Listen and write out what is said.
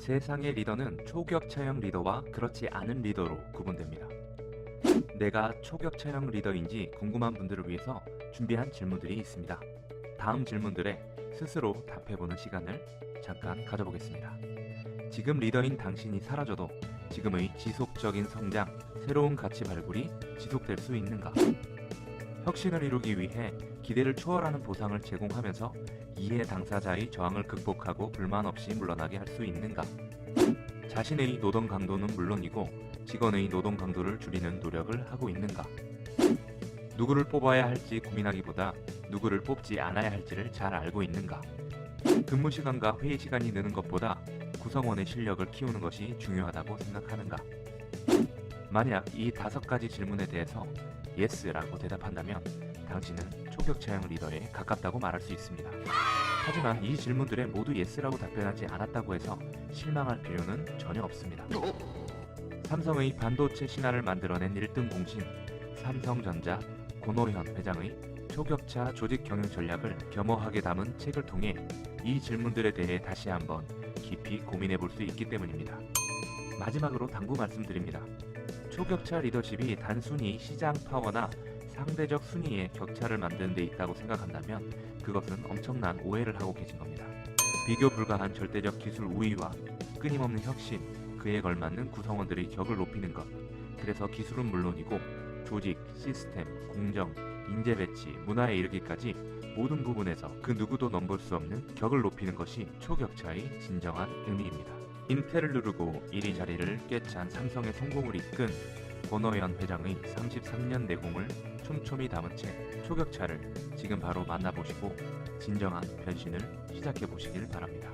세상의 리더는 초격차형 리더와 그렇지 않은 리더로 구분됩니다. 내가 초격차형 리더인지 궁금한 분들을 위해서 준비한 질문들이 있습니다. 다음 질문들에 스스로 답해보는 시간을 잠깐 가져보겠습니다. 지금 리더인 당신이 사라져도 지금의 지속적인 성장, 새로운 가치 발굴이 지속될 수 있는가? 혁신을 이루기 위해 기대를 초월하는 보상을 제공하면서 이해 당사자의 저항을 극복하고 불만 없이 물러나게 할 수 있는가? 자신의 노동 강도는 물론이고 직원의 노동 강도를 줄이는 노력을 하고 있는가? 누구를 뽑아야 할지 고민하기보다 누구를 뽑지 않아야 할지를 잘 알고 있는가? 근무 시간과 회의 시간이 느는 것보다 구성원의 실력을 키우는 것이 중요하다고 생각하는가? 만약 이 다섯 가지 질문에 대해서 예스라고 대답한다면 당신은 초격차형 리더에 가깝다고 말할 수 있습니다. 하지만 이 질문들에 모두 예스라고 답변하지 않았다고 해서 실망할 필요는 전혀 없습니다. 삼성의 반도체 신화를 만들어낸 1등 공신 삼성전자 고노현 회장의 초격차 조직 경영 전략을 겸허하게 담은 책을 통해 이 질문들에 대해 다시 한번 깊이 고민해 볼 수 있기 때문입니다. 마지막으로 당부 말씀드립니다. 초격차 리더십이 단순히 시장 파워나 상대적 순위의 격차를 만드는 데 있다고 생각한다면 그것은 엄청난 오해를 하고 계신 겁니다. 비교 불가한 절대적 기술 우위와 끊임없는 혁신, 그에 걸맞는 구성원들의 격을 높이는 것. 그래서 기술은 물론이고 조직, 시스템, 공정, 인재 배치, 문화에 이르기까지 모든 부분에서 그 누구도 넘볼 수 없는 격을 높이는 것이 초격차의 진정한 의미입니다. 인텔을 누르고 이리 자리를 꿰찬 삼성의 성공을 이끈 권호연 회장의 33년 내공을 촘촘히 담은 책 초격차를 지금 바로 만나보시고 진정한 변신을 시작해 보시길 바랍니다.